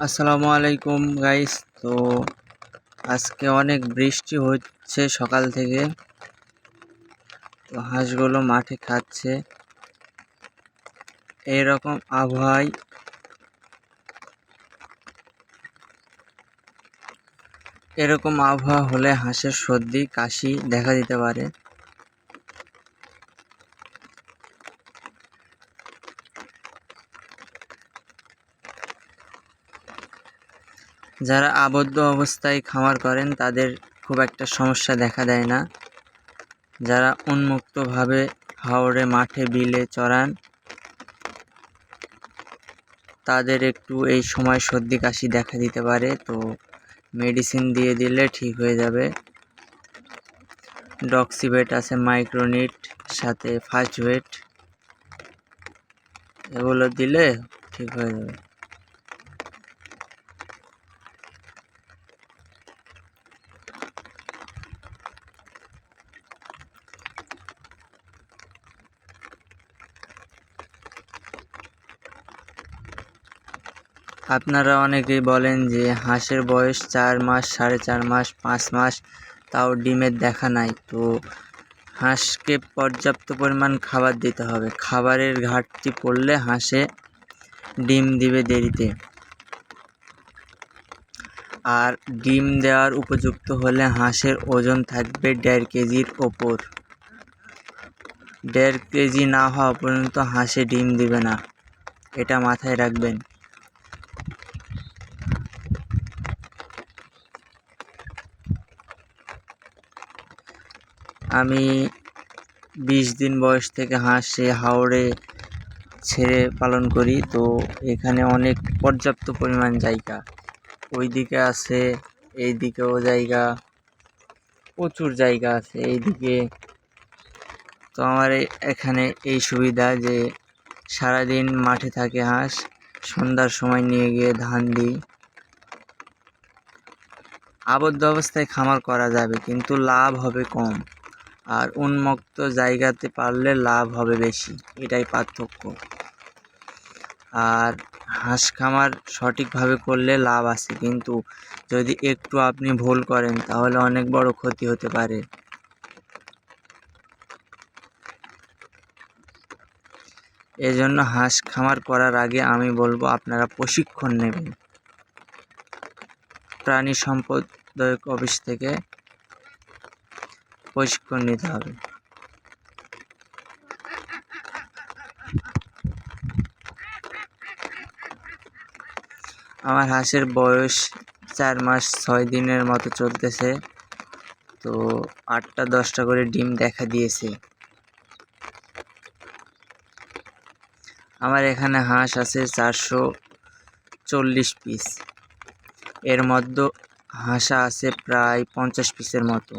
আসসালামু আলাইকুম গাইস তো আজকে অনেক বৃষ্টি হচ্ছে সকাল থেকে। তো হাঁসগুলো মাঠে খাচ্ছে। এইরকম আবহাওয়ায় এরকম আবহাওয়া হলে হাঁসের সর্দি, কাশি দেখা দিতে পারে। যারা আবদ্ধ অবস্থায় খামার করেন, তাদের খুব একটা সমস্যা দেখা দেয় না। যারা উন্মুক্তভাবে হাওড়ে মাঠে, বিলে চড়ান তাদের একটু এই সময় সর্দি কাশি দেখা দিতে পারে। তো মেডিসিন দিয়ে দিলে ঠিক হয়ে যাবে। ডক্সিভেট আছে, মাইক্রোনিট, সাথে ফার্স্ট ওয়েট এগুলো দিলে ঠিক হয়ে যাবে। আপনারা অনেকেই বলেন যে হাঁসের বয়স চার মাস, সাড়ে চার মাস, পাঁচ মাস, তাও ডিমের দেখা নাই। তো হাঁসকে পর্যাপ্ত পরিমাণ খাবার দিতে হবে। খাবারের ঘাটতি পড়লে হাঁসে ডিম দিবে দেরিতে। আর ডিম দেওয়ার উপযুক্ত হলে হাঁসের ওজন থাকবে দেড় কেজির ওপর। দেড় কেজি না হওয়া পর্যন্ত হাঁসে ডিম দিবে না। এটা মাথায় রাখবেন। আমি বিশ দিন বয়স থেকে হাঁসে, হাওড়ে ছেড়ে পালন করি। তো এখানে অনেক পর্যাপ্ত পরিমাণ জায়গা। ওই দিকে আছে এই দিকেও জায়গা, প্রচুর জায়গা আছে এইদিকে। তো আমার এখানে এই সুবিধা যে সারাদিন মাঠে থাকে হাঁস, সন্ধ্যার সময় নিয়ে গিয়ে ধান দিই। আবদ্ধ অবস্থায় খামার করা যাবে, কিন্তু লাভ হবে কম। আর উন্মুক্ত জায়গাতে পারলে লাভ হবে বেশি। এটাই পার্থক্য। আর হাঁস খামার সঠিকভাবে করলে লাভ আছে। কিন্তু যদি একটু আপনি ভুল করেন, তাহলে অনেক বড় ক্ষতি হতে পারে। এজন্য হাঁস খামার করার আগে আমি বলব, আপনারা প্রশিক্ষণ নেবেন। প্রাণী সম্পদ অফিস থেকে প্রশিক্ষণ নিতে হবে। আমার হাঁসের বয়স চার মাস ছয় দিনের মতো চলতেছে। তো আটটা, দশটা করে ডিম দেখা দিয়েছে। আমার এখানে হাঁস আছে চারশো চল্লিশ পিস। এর মধ্যে হাঁসা আছে প্রায় পঞ্চাশ পিসের মতো।